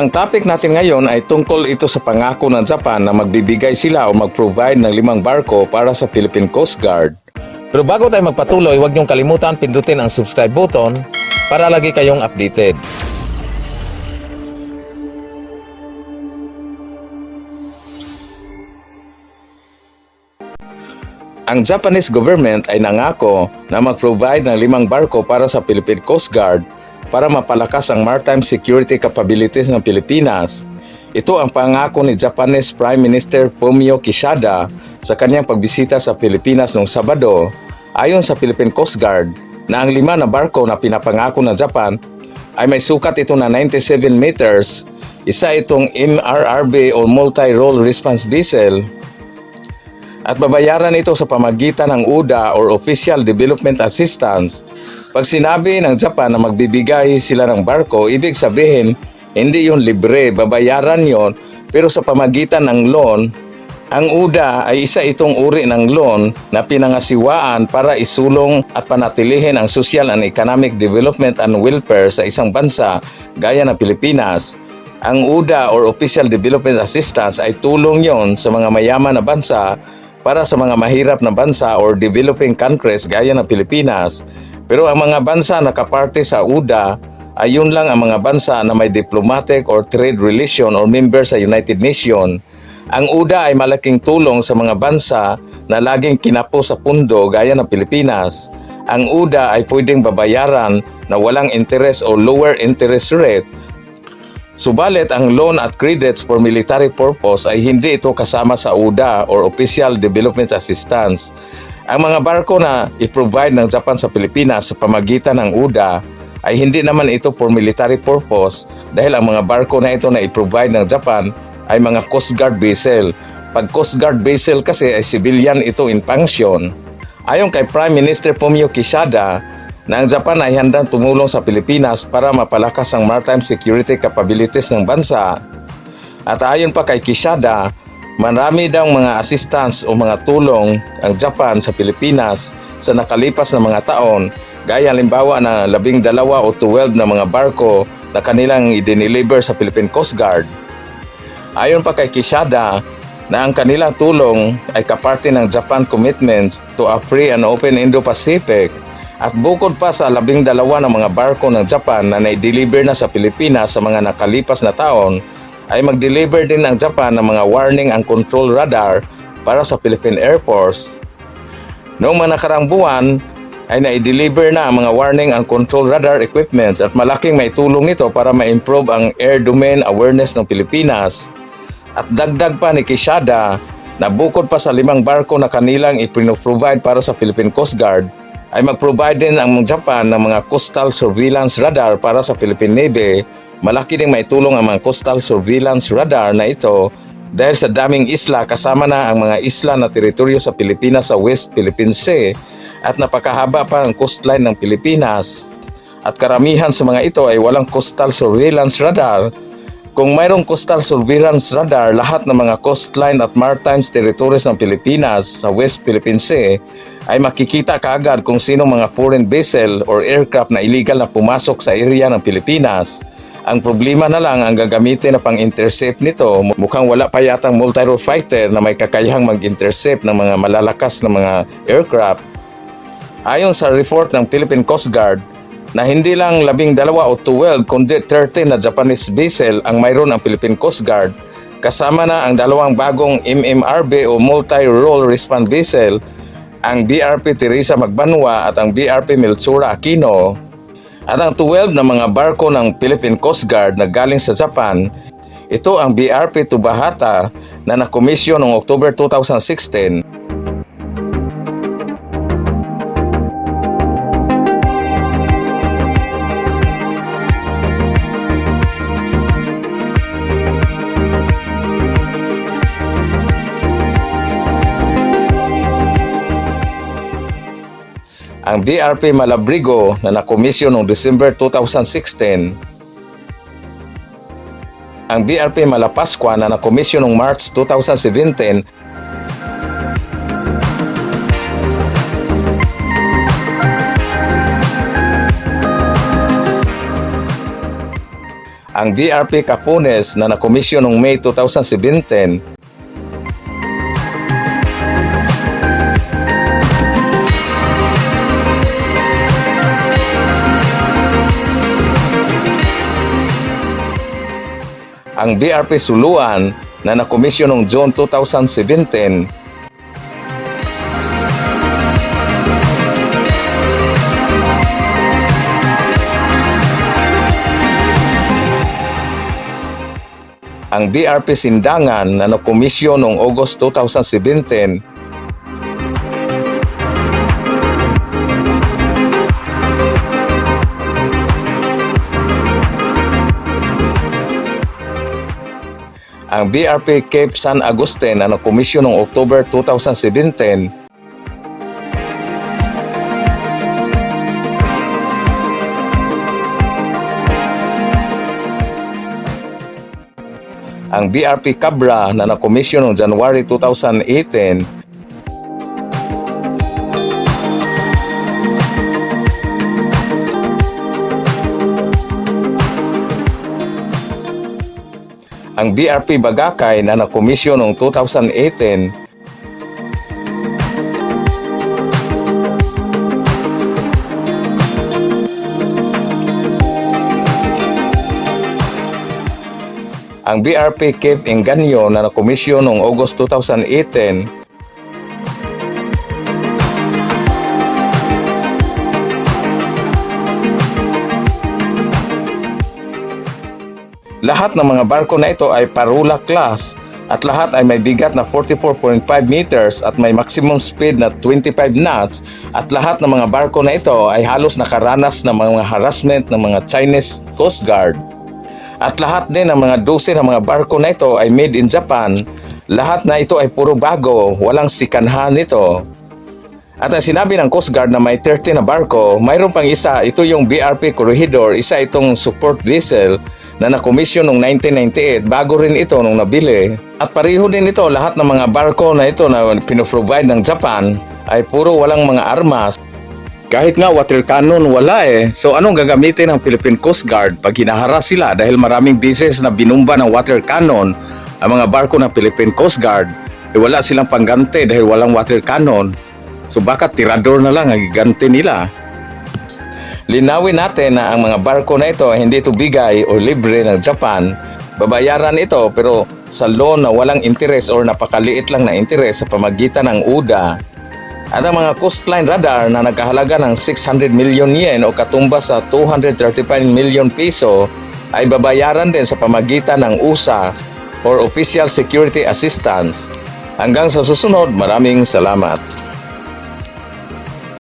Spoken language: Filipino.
Ang topic natin ngayon ay tungkol ito sa pangako ng Japan na magbibigay sila o mag-provide ng limang barko para sa Philippine Coast Guard. Pero bago tayo magpatuloy, huwag niyong kalimutan pindutin ang subscribe button para lagi kayong updated. Ang Japanese government ay nangako na mag-provide ng limang barko para sa Philippine Coast Guard para mapalakas ang maritime security capabilities ng Pilipinas. Ito ang pangako ni Japanese Prime Minister Fumio Kishida sa kanyang pagbisita sa Pilipinas noong Sabado. Ayon sa Philippine Coast Guard, na ang lima na barko na pinapangako ng Japan ay may sukat ito na 97 meters, isa itong MRRB o Multi-Role Response Vessel at babayaran ito sa pamagitan ng UDA or Official Development Assistance. Pag sinabi ng Japan na magbibigay sila ng barko, ibig sabihin hindi yun libre, babayaran yon pero sa pamagitan ng loan, ang UDA ay isa itong uri ng loan na pinangasiwaan para isulong at panatilihin ang social and economic development and welfare sa isang bansa gaya ng Pilipinas. Ang UDA or Official Development Assistance ay tulong yon sa mga mayaman na bansa para sa mga mahirap na bansa or developing countries gaya ng Pilipinas. Pero ang mga bansa na kaparte sa UDA ay lang ang mga bansa na may diplomatic or trade relation or member sa United Nations. Ang UDA ay malaking tulong sa mga bansa na laging kinapo sa pundo gaya ng Pilipinas. Ang UDA ay pwedeng babayaran na walang interest o lower interest rate Subalit ang loan at credits for military purpose ay hindi ito kasama sa UDA or Official Development Assistance. Ang mga barko na i-provide ng Japan sa Pilipinas sa pamagitan ng UDA ay hindi naman ito for military purpose dahil ang mga barko na ito na i-provide ng Japan ay mga Coast Guard vessel. Pag Coast Guard vessel kasi ay civilian ito in function. Ayon kay Prime Minister Fumio Kishida, na ang Japan ay handang tumulong sa Pilipinas para mapalakas ang maritime security capabilities ng bansa. At ayon pa kay Kishida, marami daw mga assistance o mga tulong ang Japan sa Pilipinas sa nakalipas na mga taon gaya halimbawa na labing dalawa o 12 na mga barko na kanilang i-deliver sa Philippine Coast Guard. Ayon pa kay Kishida, na ang kanilang tulong ay kaparte ng Japan commitments to a free and open Indo-Pacific at bukod pa sa labing dalawa ng mga barko ng Japan na na-deliver na sa Pilipinas sa mga nakalipas na taon, ay mag-deliver din ang Japan ng mga warning and control radar para sa Philippine Air Force. Noong mga nakarang buwan, ay na-deliver na ang mga warning and control radar equipments at malaking may tulong ito para ma-improve ang air domain awareness ng Pilipinas. At dagdag pa ni Kishada na bukod pa sa limang barko na kanilang ipinoprovide para sa Philippine Coast Guard, ay mag-provide din ang Japan ng mga coastal surveillance radar para sa Philippine Navy. Malaki ding maitulong ang mga coastal surveillance radar na ito dahil sa daming isla kasama na ang mga isla na teritoryo sa Pilipinas sa West Philippine Sea at napakahaba pa ang coastline ng Pilipinas. At karamihan sa mga ito ay walang coastal surveillance radar kung mayroong coastal surveillance radar, lahat ng mga coastline at maritime territories ng Pilipinas sa West Philippine Sea ay makikita kaagad kung sino mga foreign vessel or aircraft na illegal na pumasok sa area ng Pilipinas. Ang problema na lang ang gagamitin na pang-intercept nito, mukhang wala pa yatang multi-role fighter na may kakayahang mag-intercept ng mga malalakas na mga aircraft. Ayon sa report ng Philippine Coast Guard, na hindi lang labing dalawa o 12 kundi 13 na Japanese vessel ang mayroon ang Philippine Coast Guard kasama na ang dalawang bagong MMRB o Multi-Role Response Vessel ang BRP Teresa Magbanwa at ang BRP Miltsura Aquino at ang 12 na mga barko ng Philippine Coast Guard na galing sa Japan ito ang BRP Tubahata na nakomisyon noong October 2016 ang BRP Malabrigo na nakomisyon noong December 2016, ang BRP Malapascua na nakomisyon noong March 2017 ang BRP Capunes na nakomisyon noong May 2017 ang BRP Suluan na nakomisyon noong June 2017 ang BRP Sindangan na nakomisyon noong August 2017 ang BRP Cape San Agustin na nakomisyon noong October 2017 ang BRP Cabra na nakomisyon noong January 2018 ang BRP Bagakay na nakomisyon noong 2018 ang BRP Cape Enganyo na nakomisyon noong August 2018 Lahat ng mga barko na ito ay Parula class at lahat ay may bigat na 44.5 meters at may maximum speed na 25 knots at lahat ng mga barko na ito ay halos nakaranas ng mga harassment ng mga Chinese Coast Guard. At lahat din ng mga dosen ng mga barko na ito ay made in Japan. Lahat na ito ay puro bago, walang sikanhan nito. At ang sinabi ng Coast Guard na may 30 na barko, mayroon pang isa, ito yung BRP Corregidor, isa itong support vessel na nakomisyon noong 1998, bago rin ito nung nabili. At pareho din ito, lahat ng mga barko na ito na pinoprovide ng Japan ay puro walang mga armas. Kahit nga water cannon, wala eh. So anong gagamitin ng Philippine Coast Guard pag hinaharas sila dahil maraming beses na binumba ng water cannon ang mga barko ng Philippine Coast Guard, eh wala silang panggante dahil walang water cannon. So baka tirador na lang ang giganti nila. Linawin natin na ang mga barko na ito ay hindi ito bigay o libre ng Japan. Babayaran ito pero sa loan na walang interest or napakaliit lang na interest sa pamagitan ng UDA. At ang mga coastline radar na nagkahalaga ng 600 million yen o katumbas sa 235 million piso ay babayaran din sa pamagitan ng USA or Official Security Assistance. Hanggang sa susunod, maraming salamat.